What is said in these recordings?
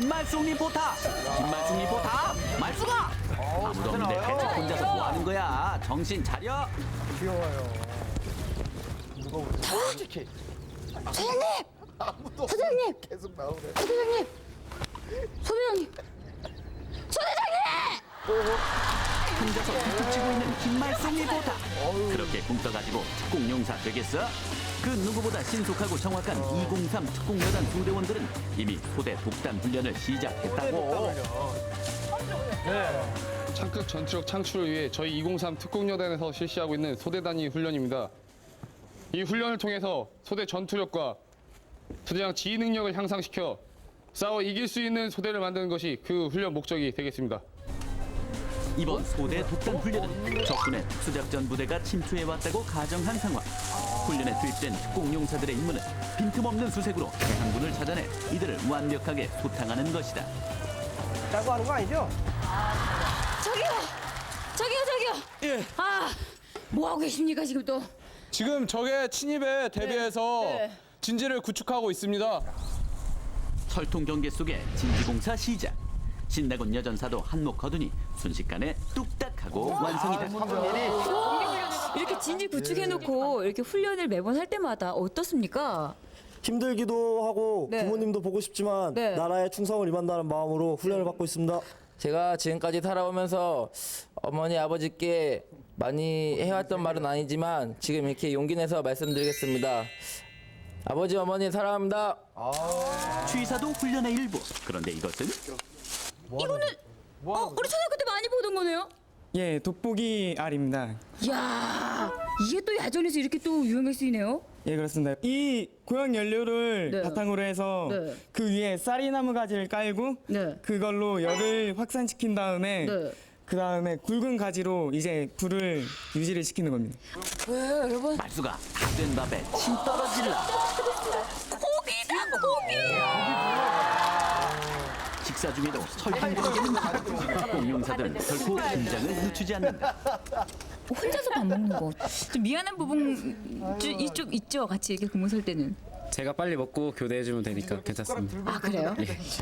김말숙 리포터 김말숙 리포터 말숙아 아무도 없는데 대체 혼자서 뭐 하는 거야 정신 차려 귀여워요. 솔직히 소장님! 아무도 소장님! 계속 나오네. 소대장님! 소대장님! 소대장님! 혼자서 툭툭 치고 있는 김말숙 리포터 그렇게 굶떠가지고 특공용사 되겠어? 그 누구보다 신속하고 정확한 203 특공여단 부대원들은 이미 소대 독단 훈련을 시작했다고 창급 전투력 창출을 위해 저희 203 특공여단에서 실시하고 있는 소대 단위 훈련입니다. 이 훈련을 통해서 소대 전투력과 소대장 지휘 능력을 향상시켜 싸워 이길 수 있는 소대를 만드는 것이 그 훈련 목적이 되겠습니다. 이번 소대 독단 훈련은 적군의 특수작전 부대가 침투해왔다고 가정한 상황. 훈련에 투입된 특공용사들의 임무는 빈틈없는 수색으로 대항군을 찾아내 이들을 완벽하게 소탕하는 것이다. 짜고 하는 거 아니죠? 저기요! 저기요, 저기요! 예. 아, 뭐 하고 계십니까, 지금 또? 지금 적의 침입에 대비해서 네. 진지를 구축하고 있습니다. 철통 경계 속에 진지공사 시작. 신나군 여전사도 한몫 거두니 순식간에 뚝딱하고 완성이다. 이렇게 진지 구축해놓고 이렇게 훈련을 매번 할 때마다 어떻습니까? 힘들기도 하고 네. 부모님도 보고 싶지만 네. 나라에 충성을 임한다는 마음으로 훈련을 받고 있습니다. 제가 지금까지 살아오면서 어머니 아버지께 많이 해왔던 말은 아니지만 지금 이렇게 용기 내서 말씀드리겠습니다. 아버지 어머니 사랑합니다. 취사도 훈련의 일부. 그런데 이것은 어, 우리 초등학교 때 많이 보던 거네요? 예, 돋보기 알입니다. 이야, 이게 또 야전에서 이렇게 또 유용할 수 있네요? 예, 그렇습니다. 이 고형 연료를 네. 바탕으로 해서 네. 그 위에 쌀이나무 가지를 깔고 네. 그걸로 열을 확산시킨 다음에 네. 그 다음에 굵은 가지로 이제 불을 유지를 시키는 겁니다. 왜, 여러분? 말수가 다된 밥에 침 떨어질라. 중에도 설탕 들어가는 특공용사들은 결코 긴장을 늦추지 않는다. 혼자서 밥 먹는 거. 좀 미안한 부분 좀, 이- 좀 있죠? 같이 이렇게 근무 설 때는. 제가 빨리 먹고 교대해주면 되니까 괜찮습니다. 아, 그래요?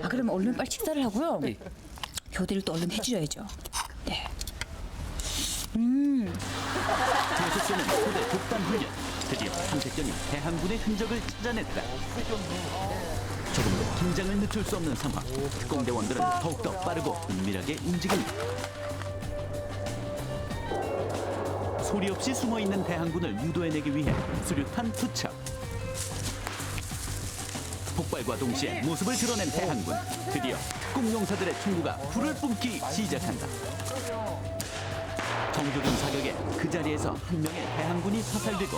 아, 그러면 얼른 빨리 식사를 하고요. 교대를 또 얼른 해주셔야죠. 네. 계속되는 소대 독단 훈련. 드디어 탐색전이 대항군의 흔적을 찾아냈다. 조금도 긴장을 늦출 수 없는 상황. 특공대원들은 더욱더 빠르고 은밀하게 움직인다. 소리 없이 숨어 있는 대항군을 유도해내기 위해 수류탄 투척. 폭발과 동시에 모습을 드러낸 대항군. 드디어 특공용사들의 총구가 불을 뿜기 시작한다. 정조준 사격에 그 자리에서 한 명의 대항군이 사살되고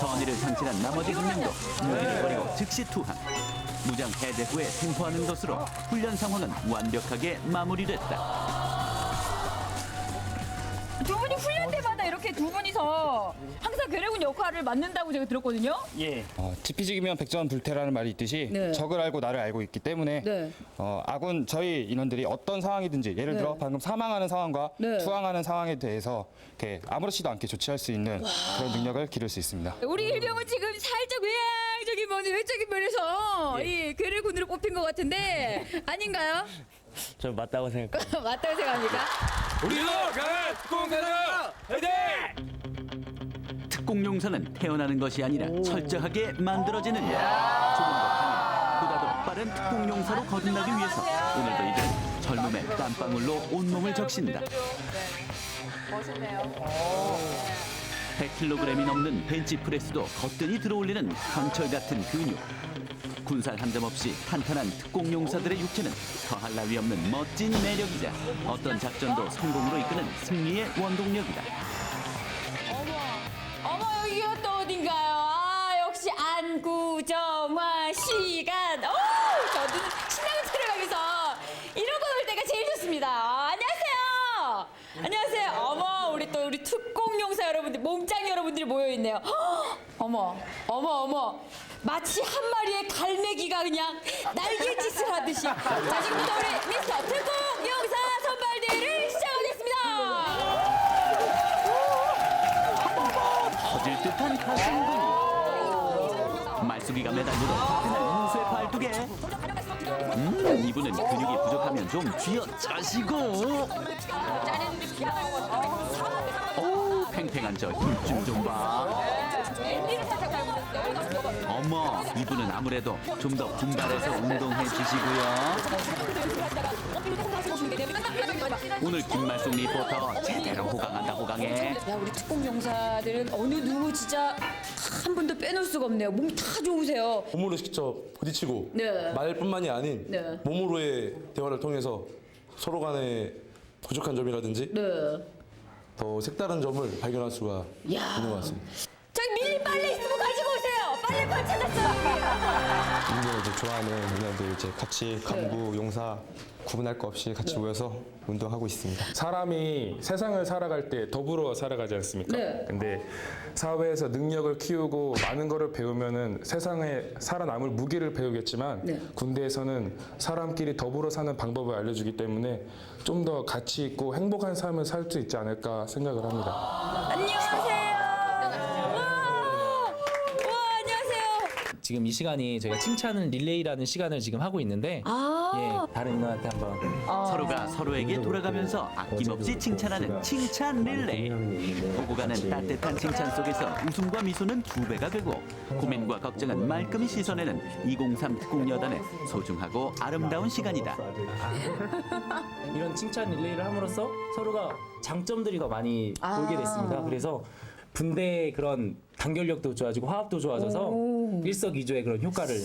전의를 상실한 나머지 한 명도 무기를 버리고 즉시 투항. 무장 해제 후에 생포하는 것으로 훈련 상황은 완벽하게 마무리됐다. 두 분이 훈련 때마다 이렇게 두 분이서 항상 괴뢰군 역할을 맡는다고 제가 들었거든요. 예. 어, 지피지기면 백전 불태라는 말이 있듯이 네. 적을 알고 나를 알고 있기 때문에 네. 어, 아군 저희 인원들이 어떤 상황이든지 예를 들어 방금 사망하는 상황과 네. 투항하는 상황에 대해서 이렇게 아무렇지도 않게 조치할 수 있는 그런 능력을 기를 수 있습니다. 우리 일병은 지금 살짝 외 향적인 면, 외적인 면에서 이 괴뢰군으로 뽑힌 것 같은데 아닌가요? 저 맞다고 생각. 맞다고 생각합니까? 우리도 강한 특공대다 화이팅! 특공용사는 태어나는 것이 아니라 철저하게 만들어지는 것. 조금 더 강한, 보다 더 빠른 특공용사로 거듭나기 위해서 오늘도 이들은 젊음의 땀방울로 온몸을 적신다. 100kg이 넘는 벤치프레스도 거뜬히 들어올리는 강철 같은 근육. 군살 한 점 없이 탄탄한 특공 용사들의 육체는 더할 나위 없는 멋진 매력이자 어떤 작전도 성공으로 이끄는 승리의 원동력이다. 여러분들 여러분들이 모여 있네요. 어머 어머 어머. 마치 한 마리의 갈매기가 그냥 날개짓을 하듯이. 자 지금부터 우리 미스터 특공용사 선발대회를 시작하겠습니다. 터질 듯한 가슴 근육 말숙이가 매달리던 따끈한 무쇠 발두개 음 이분은 좀 쥐어짜시고 오 팽팽한 저 힘줄 좀 봐 어머 이분은 아무래도 좀 더 분발해서 운동해 주시고요 오늘 김말숙 리포터 제대로 호강한다 호강해 야 우리 특공용사들은 어느 누구 진짜 한 분도 빼놓을 수가 없네요. 몸다 좋으세요. 몸으로 직접 부딪히고 네. 말뿐만이 아닌 네. 몸으로의 대화를 통해서 서로 간의 부족한 점이라든지 네. 더 색다른 점을 발견할 수가 야. 있는 것 같습니다. 저기 밀린 빨래 있으면 가지고. 빨래판 찾았어요. 운동을 이제 좋아하는 누나들 이제 같이 간부, 용사 구분할 거 없이 같이 모여서 운동하고 있습니다. 사람이 세상을 살아갈 때 더불어 살아가지 않습니까? 네. 근데 사회에서 능력을 키우고 많은 거를 배우면은 세상에 살아남을 무기를 배우겠지만 네. 군대에서는 사람끼리 더불어 사는 방법을 알려주기 때문에 좀 더 가치 있고 행복한 삶을 살 수 있지 않을까 생각을 합니다. 안녕하세요. 와, 와 안녕하세요. 지금 이 시간이 저희가 칭찬 릴레이라는 시간을 지금 하고 있는데 아. 예, 다른 누나한테 한번 서로가 서로에게 돌아가면서 아낌없이 칭찬하는 칭찬 릴레이. 오고 가는 따뜻한 칭찬 속에서 웃음과 미소는 두 배가 되고 고민과 걱정은 말끔히 씻어내는 203 특공여단의 소중하고 아름다운 시간이다. 이런 칭찬 릴레이를 함으로써 서로가 장점들이 더 많이 보이게 됐습니다. 그래서 분대의 그런 단결력도 좋아지고 화합도 좋아져서 일석이조의 그런 효과를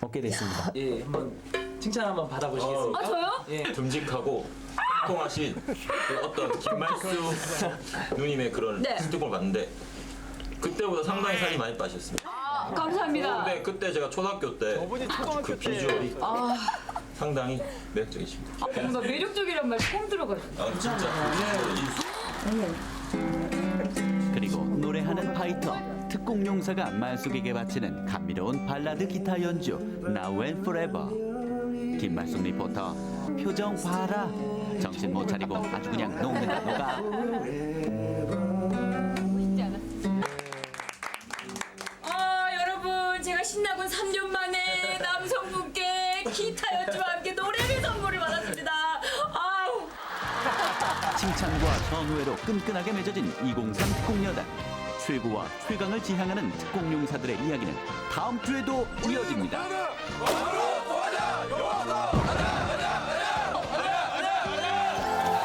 얻게 됐습니다. 예, 한번 칭찬 한번 받아보시겠습니까? 아 저요? 예. 듬직하고 통하신 그 어떤 김말수 누님의 그런 네. 스티커를 봤는데 그때보다 상당히 살이 많이 빠셨습니다. 아, 감사합니다. 근데 그때 제가 초등학교 때그 비주얼이 아, 상당히 매력적이십니다. 뭔가 매력적이란 말 처음 들어가요. 아, 진짜 그 비주얼이 특공용사가 말숙에게 바치는 감미로운 발라드 기타 연주 Now and Forever 김말숙 리포터 표정 봐라 정신 못 차리고 아주 그냥 녹는다 녹아 아 여러분 제가 신나군 3년 만에 남성분께 기타 연주와 함께 노래를 선물을 받았습니다. 아우. 칭찬과 전우회로 끈끈하게 맺어진 203 특공여단 최고와 최강을 지향하는 특공용사들의 이야기는 다음 주에도 이어집니다.